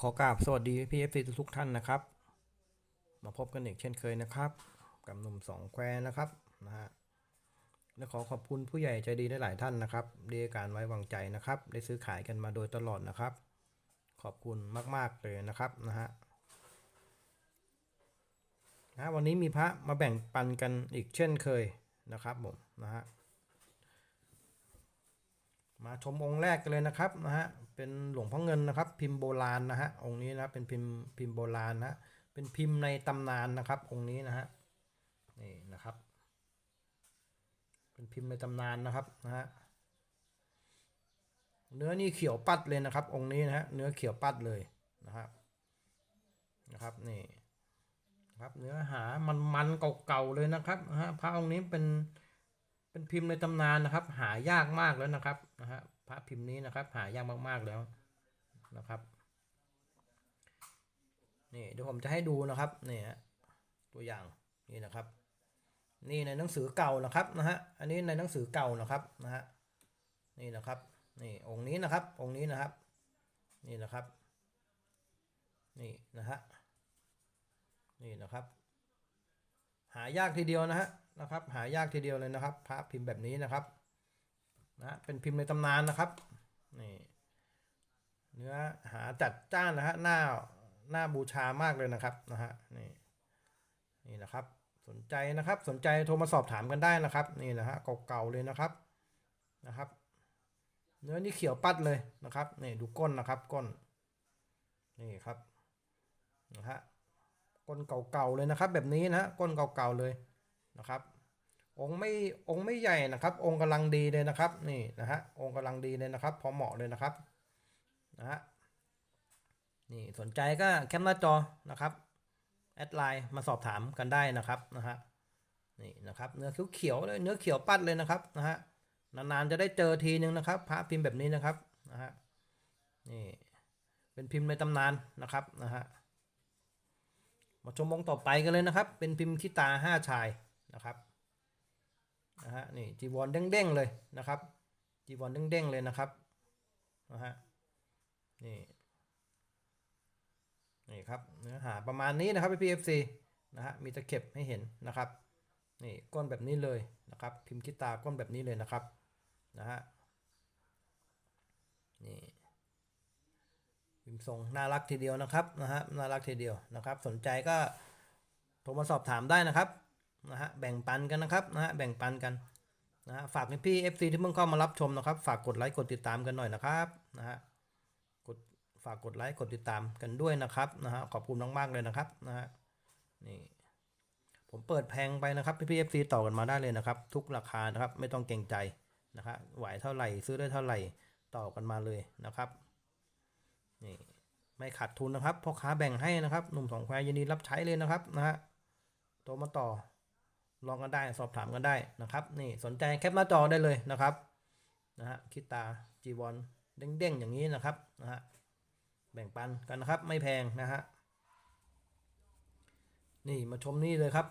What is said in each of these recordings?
ขอกราบสวัสดีพี่เอฟซีทุกท่านนะครับ มาพบกันอีกเช่นเคยนะครับ กับหนุ่มสองแควนะครับนะฮะและขอขอบคุณผู้ใหญ่ใจดีหลายท่านนะครับที่ให้การไว้วางใจนะครับ ได้ซื้อขายกันมาโดยตลอดนะครับ ขอบคุณมาก ๆ เลยนะครับนะฮะนะวันนี้มีพระมาแบ่งปันกันอีกเช่นเคยนะครับผมนะฮะ มาชมองค์แรกกันเลยนะครับนะฮะเป็นหลวงพ่อเงินนะครับ พิมพ์โบราณนะฮะองค์นี้นะเป็นพิมพ์พิมพ์โบราณนะเป็นพิมพ์ในตำนานนะครับ องค์นี้นะฮะนี่นะครับ เป็นพิมพ์ในตำนานนะครับนะฮะเนื้อนี่เขียวปัดเลยนะครับ องค์นี้นะฮะเนื้อเขียวปัดเลยนะครับนะครับนี่นครับเนื้อหามันมันเก่าๆเลยนะครับนะฮะพระองค์นี้เป็น เป็นพิมพ์ในตำนานนะครับ หายากมากแล้วนะครับนะฮะพระพิมพ์นี้นะครับ หายากมากๆแล้วนะครับนี่เดี๋ยวผมจะให้ดูนะครับนี่ฮะตัวอย่างนี่นะครับ นี่ในหนังสือเก่านะครับนะฮะอันนี้ในหนังสือเก่านะครับนะฮะนี่นะครับนี่องค์นี้นะครับองค์นี้นะครับ นี่นะครับ นี่นะฮะนี่นะครับ หายากทีเดียวนะฮะ นะครับ หายากทีเดียวเลยนะครับพระพิมพ์แบบนี้นะครับนะเป็นพิมพ์ในตำนานนะครับนี่เนื้อหาจัดจ้านนะฮะหน้าหน้าบูชามากเลยนะครับนะฮะนี่นี่นะครับสนใจนะครับสนใจโทรมาสอบถามกันได้นะครับนี่นะฮะเก่าๆเลยนะครับนะครับ เนื้อนี่เขียวปัดเลยนะครับนี่ดูก้นนะครับก้นนี่ครับนะฮะก้นเก่าๆเลยนะครับ แบบนี้นะฮะก้นเก่าๆเลย นะครับ องค์ไม่องค์ไม่ใหญ่นะครับ องค์กำลังดีเลยนะครับนี่นะฮะองค์กำลังดีเลยนะครับ พอเหมาะเลยนะครับนะฮะนี่สนใจก็แคปหน้าจอนะครับแอดไลน์มาสอบถามกันได้นะครับนะฮะนี่นะครับเนื้อเขียวๆเลยเนื้อเขียวปัดเลยนะครับนะฮะนานๆจะได้เจอทีนึงนะครับพระพิมพ์แบบนี้นะครับนะฮะนี่เป็นพิมพ์ในตำนานนะครับนะฮะมาชมองต่อไปกันเลยนะครับ เป็นพิมพ์ขี้ตาห้าชาย นะครับนะฮะนี่จีวรเด้งๆเลยนะครับจีวรเด้งๆเลยนะครับนะฮะนี่นี่ครับเนื้อหาประมาณนี้นะครับพี่เอฟซีนะฮะมีตะเข็บให้เห็นนะครับนี่ก้นแบบนี้เลยนะครับ พิมพ์ขี้ตาก้นแบบนี้เลยนะครับนะฮะนี่พิมพ์ทรงน่ารักทีเดียวนะครับนะฮะน่ารักทีเดียวนะครับ สนใจก็โทรมาสอบถามได้นะครับ นะฮะแบ่งปันกันนะครับนะฮะแบ่งปันกันนะฮะฝากพี่ FC ที่เพิ่งเข้ามารับชมนะครับ ฝากกดไลค์กดติดตามกันหน่อยนะครับนะฮะกดฝากกดไลค์กดติดตามกันด้วยนะครับนะฮะขอบคุณมากๆเลยนะครับนะฮะนี่ผมเปิดแพงไปนะครับพี่พี่ FC ต่อกันมาได้เลยนะครับ ทุกราคานะครับไม่ต้องเกรงใจนะครับไหวเท่าไหร่ซื้อได้เท่าไหร่ต่อกันมาเลยนะครับนี่ไม่ขาดทุนนะครับพ่อค้าแบ่งให้นะครับ หนุ่มสองแควยินดีรับใช้เลยนะครับนะฮะโทรมาต่อ ลองกันได้สอบถามกันได้นะครับ นี่สนใจแคปหน้าจอได้เลยนะครับนะฮะคิดตาจีวอนเด้งๆอย่างนี้นะครับนะฮะแบ่งปันกันนะครับไม่แพงนะฮะนี่มาชมนี่เลยครับ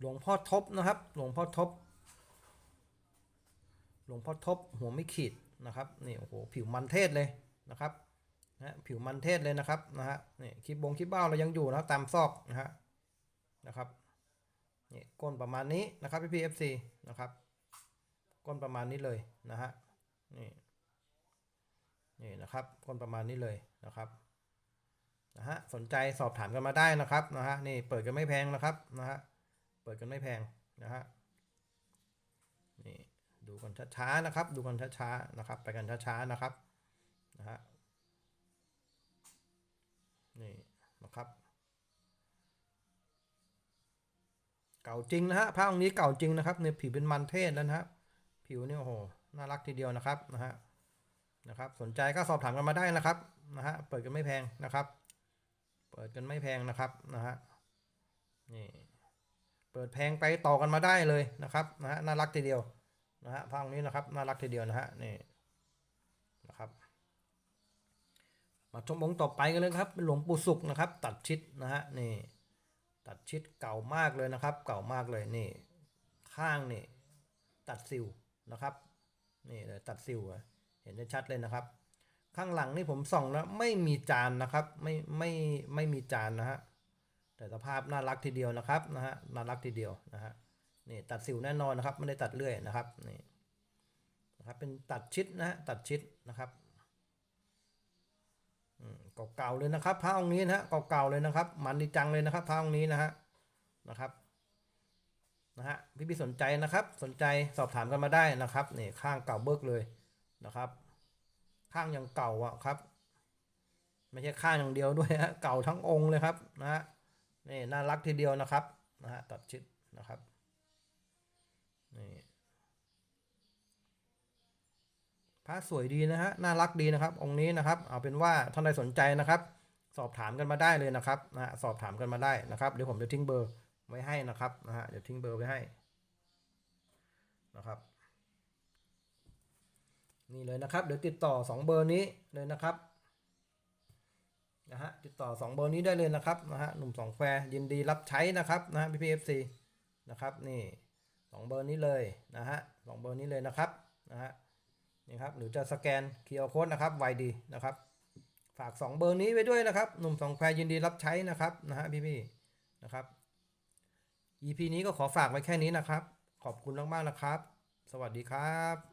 หลวงพ่อทบนะครับ หลวงพ่อทบ หลวงพ่อทบหัวไม่ขีดนะครับนี่โอ้โหผิวมันเทศเลยนะครับนะฮะผิวมันเทศเลยนะครับนะฮะนี่คลิปบงคลิปเบ้าเรายังอยู่นะครับตามซอกนะฮะนะครับ นี่ก้นประมาณนี้นะครับพี่พีเอฟซีนะครับ ก้นประมาณนี้เลยนะฮะนี่นี่นะครับก้นประมาณนี้เลยนะครับนะฮะสนใจสอบถามกันมาได้นะครับนะฮะนี่เปิดกันไม่แพงนะครับนะฮะเปิดกันไม่แพงนะฮะนี่ดูกันช้าๆนะครับ ดูกันช้าๆนะครับ ไปกันช้าๆนะครับนะฮะนี่นะครับ เก่าจริงนะฮะพระองค์นี้เก่าจริงนะครับเนี่ยผิวเป็นมันเทศแล้วนะฮะผิวเนี่ยโอ้โหน่ารักทีเดียวนะครับนะฮะนะครับ สนใจก็สอบถามกันมาได้นะครับนะฮะเปิดกันไม่แพงนะครับ เปิดกันไม่แพงนะครับนะฮะนี่เปิดแพงไปต่อกันมาได้เลยนะครับนะฮะน่ารักทีเดียวนะฮะพระองค์นี้นะครับน่ารักทีเดียวนะฮะนี่นะครับมาชมองค์ต่อไปกันเลยครับเป็นหลวงปู่สุขนะครับ ตัดชิดนะฮะนี่ ตัดชิดเก่ามากเลยนะครับ เก่ามากเลยนี่ ข้างนี่ ตัดซิวนะครับนี่เลยตัดซิวเห็นได้ชัดเลยนะครับ ข้างหลังนี่ผมส่องแล้วไม่มีจานนะครับ ไม่ไม่ไม่มีจานนะฮะแต่สภาพน่ารักทีเดียวนะครับนะฮะน่ารักทีเดียวนะฮะนี่ตัดสิวแน่นอนนะครับไม่ได้ตัดเลื่อยนะครับนี่นะครับเป็นตัดชิดนะฮะตัดชิดนะครับ เก่าๆเลยนะครับพระองค์นี้นะฮะเก่าๆเลยนะครับ มันดีจังเลยนะครับพระองค์นี้นะฮะนะครับนะฮะพี่พี่ๆสนใจนะครับ สนใจสอบถามกันมาได้นะครับนี่ข้างเก่าเบิกเลยนะครับ ข้างยังเก่าอะครับ ไม่ใช่ข้างอย่างเดียวด้วยฮะเก่าทั้งองค์เลยครับนะฮะนี่น่ารักทีเดียวนะครับนะฮะตัดชิดนะครับนี่ พระสวยดีนะฮะน่ารักดีนะครับองค์นี้นะครับ เอาเป็นว่าท่านใดสนใจนะครับ สอบถามกันมาได้เลยนะครับนะฮะสอบถามกันมาได้นะครับเดี๋ยวผมจะทิ้งเบอร์ไว้ให้นะครับนะฮะเดี๋ยวทิ้งเบอร์ไว้ให้นะครับนี่เลยนะครับเดี๋ยวติดต่อ 2 เบอร์นี้เลยนะครับนะฮะติดต่อ 2 เบอร์นี้ได้เลยนะครับนะฮะหนุ่มสองแควยินดีรับใช้นะครับนะพี่พีเอฟซีนะครับนี่สองเบอร์นี้เลยนะฮะสองเบอร์นี้เลยนะครับนะฮะ นี่ครับหรือจะสแกนเคอร์โค้ดนะครับไวดีนะครับ ฝาก 2 เบอร์นี้ไว้ด้วยนะครับ หนุ่มสองแพรยินดีรับใช้นะครับนะฮะพี่ๆนะครับ EP นี้ก็ขอฝากไว้แค่นี้นะครับ ขอบคุณมากๆนะครับ สวัสดีครับ